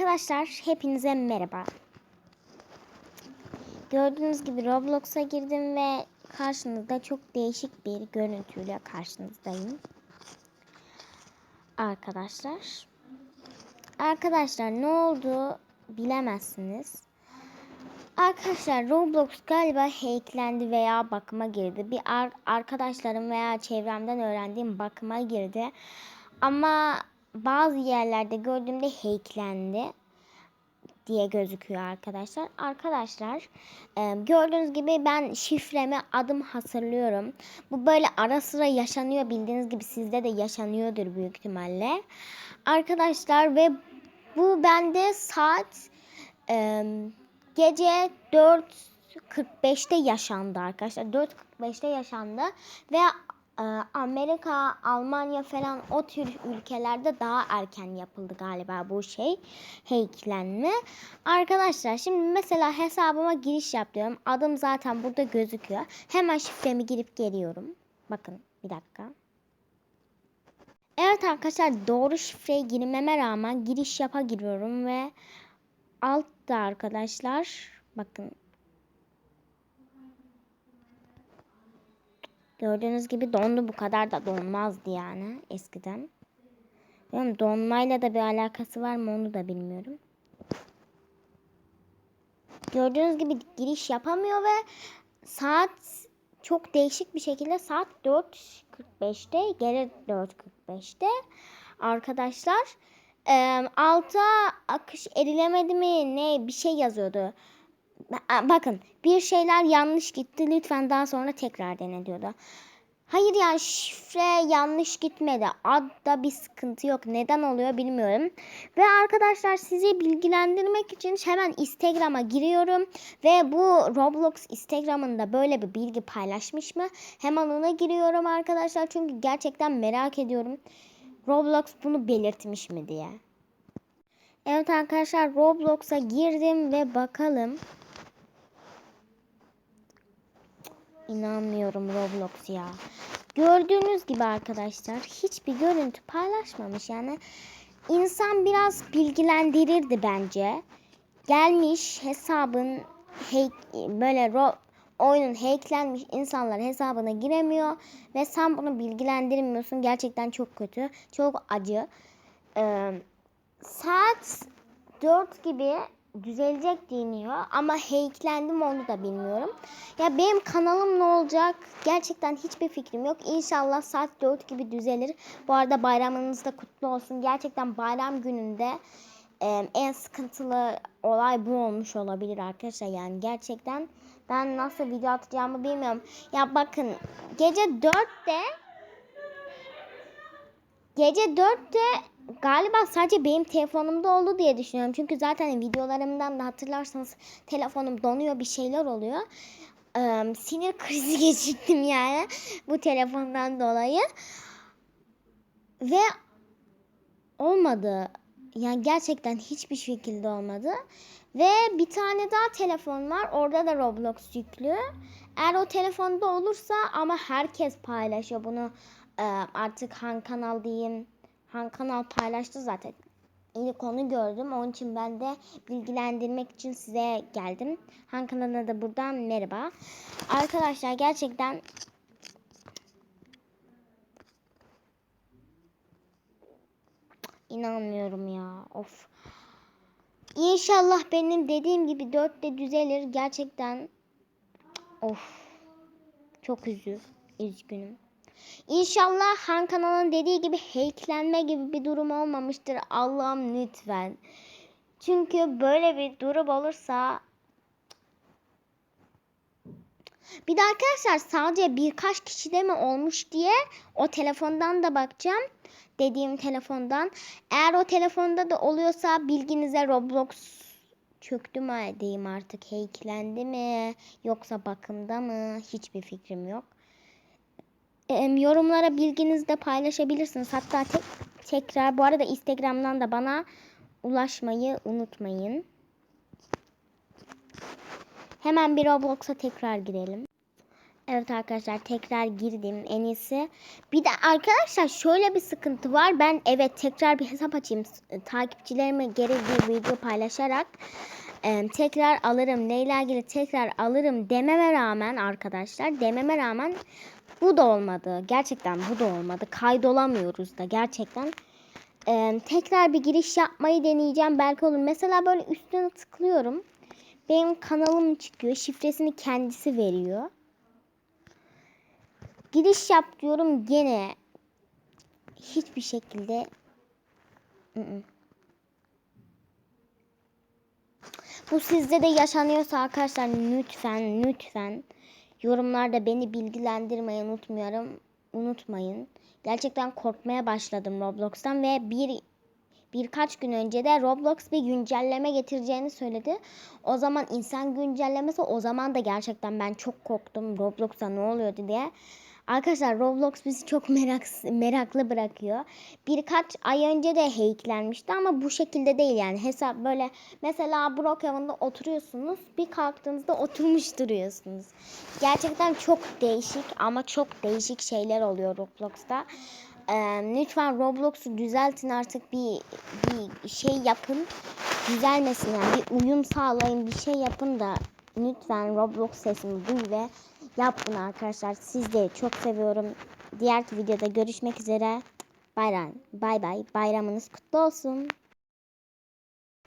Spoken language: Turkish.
Arkadaşlar hepinize merhaba. Gördüğünüz gibi Roblox'a girdim ve karşınızda çok değişik bir görüntüyle karşınızdayım. Arkadaşlar. Arkadaşlar ne oldu bilemezsiniz. Arkadaşlar Roblox galiba hacklendi veya bakıma girdi. Bir ar- arkadaşlarım veya çevremden öğrendiğim bakıma girdi. Ama bazı yerlerde gördüğümde hacklendi diye gözüküyor arkadaşlar. Arkadaşlar e, gördüğünüz gibi ben şifremi adım hatırlıyorum. Bu böyle ara sıra yaşanıyor bildiğiniz gibi sizde de yaşanıyordur büyük ihtimalle. Arkadaşlar ve bu bende saat e, gece 4.45'te yaşandı arkadaşlar. 4.45'te yaşandı ve Amerika, Almanya falan o tür ülkelerde daha erken yapıldı galiba bu şey hacklenme. Arkadaşlar şimdi mesela hesabıma giriş yapıyorum. Adım zaten burada gözüküyor. Hemen şifremi girip geliyorum. Bakın bir dakika. Evet arkadaşlar doğru şifreyi girmeme rağmen giriş yapa giriyorum ve altta arkadaşlar bakın Gördüğünüz gibi dondu bu kadar da donmazdı yani eskiden. Bilmiyorum donmayla da bir alakası var mı onu da bilmiyorum. Gördüğünüz gibi giriş yapamıyor ve saat çok değişik bir şekilde saat 4.45'te geri 4.45'te arkadaşlar e, alta akış edilemedi mi ne bir şey yazıyordu. Bakın bir şeyler yanlış gitti lütfen daha sonra tekrar dene diyordu. Hayır ya şifre yanlış gitmedi. Adda bir sıkıntı yok. Neden oluyor bilmiyorum. Ve arkadaşlar sizi bilgilendirmek için hemen Instagram'a giriyorum. Ve bu Roblox Instagram'ında böyle bir bilgi paylaşmış mı? Hemen ona giriyorum arkadaşlar. Çünkü gerçekten merak ediyorum. Roblox bunu belirtmiş mi diye. Evet arkadaşlar Roblox'a girdim ve bakalım. İnanmıyorum Roblox ya. Gördüğünüz gibi arkadaşlar hiçbir görüntü paylaşmamış. Yani insan biraz bilgilendirirdi bence. Gelmiş hesabın hack, böyle ro, oyunun hacklenmiş insanlar hesabına giremiyor ve sen bunu bilgilendirmiyorsun. Gerçekten çok kötü. Çok acı. Ee, saat 4 gibi düzelecek deniyor ama hacklendi mi onu da bilmiyorum. Ya benim kanalım ne olacak? Gerçekten hiçbir fikrim yok. İnşallah saat 4 gibi düzelir. Bu arada bayramınız da kutlu olsun. Gerçekten bayram gününde e, en sıkıntılı olay bu olmuş olabilir arkadaşlar. Yani gerçekten ben nasıl video atacağımı bilmiyorum. Ya bakın gece 4'te gece 4'te galiba sadece benim telefonumda oldu diye düşünüyorum. Çünkü zaten videolarımdan da hatırlarsanız telefonum donuyor bir şeyler oluyor. Ee, sinir krizi geçirdim yani bu telefondan dolayı. Ve olmadı. Yani gerçekten hiçbir şekilde olmadı. Ve bir tane daha telefon var. Orada da Roblox yüklü. Eğer o telefonda olursa ama herkes paylaşıyor bunu. Ee, artık hangi kanal diyeyim Han kanal paylaştı zaten. İlk onu gördüm. Onun için ben de bilgilendirmek için size geldim. Han kanalına da buradan merhaba. Arkadaşlar gerçekten inanmıyorum ya. Of. İnşallah benim dediğim gibi dörtte düzelir. Gerçekten of. Çok üzü, üzgünüm. İnşallah Han kanalın dediği gibi hacklenme gibi bir durum olmamıştır. Allah'ım lütfen. Çünkü böyle bir durum olursa bir de arkadaşlar sadece birkaç kişide mi olmuş diye o telefondan da bakacağım. Dediğim telefondan. Eğer o telefonda da oluyorsa bilginize Roblox çöktü mü diyeyim artık. Hacklendi mi? Yoksa bakımda mı? Hiçbir fikrim yok yorumlara bilginizi de paylaşabilirsiniz. Hatta tek, tekrar bu arada Instagram'dan da bana ulaşmayı unutmayın. Hemen bir Roblox'a tekrar girelim. Evet arkadaşlar tekrar girdim en iyisi. Bir de arkadaşlar şöyle bir sıkıntı var. Ben evet tekrar bir hesap açayım. Takipçilerime geri bir video paylaşarak e, tekrar alırım. Neyle ilgili tekrar alırım dememe rağmen arkadaşlar dememe rağmen bu da olmadı. Gerçekten bu da olmadı. Kaydolamıyoruz da gerçekten. E, tekrar bir giriş yapmayı deneyeceğim. Belki olur. Mesela böyle üstüne tıklıyorum. Benim kanalım çıkıyor. Şifresini kendisi veriyor. Giriş yap diyorum gene hiçbir şekilde Mm-mm. Bu sizde de yaşanıyorsa arkadaşlar lütfen lütfen yorumlarda beni bilgilendirmeyi unutmuyorum unutmayın. Gerçekten korkmaya başladım Roblox'tan ve bir birkaç gün önce de Roblox bir güncelleme getireceğini söyledi. O zaman insan güncellemesi o zaman da gerçekten ben çok korktum Roblox'a ne oluyordu diye. Arkadaşlar Roblox bizi çok merak, meraklı bırakıyor. Birkaç ay önce de hacklenmişti ama bu şekilde değil yani. Hesap böyle mesela Brookhaven'da oturuyorsunuz. Bir kalktığınızda oturmuş duruyorsunuz. Gerçekten çok değişik ama çok değişik şeyler oluyor Roblox'ta. Ee, lütfen Roblox'u düzeltin artık bir, bir şey yapın. Düzelmesin yani bir uyum sağlayın bir şey yapın da lütfen Roblox sesimi duy ve yapın arkadaşlar. Sizleri çok seviyorum. Diğer videoda görüşmek üzere. Bayram, bay bay. Bayramınız kutlu olsun.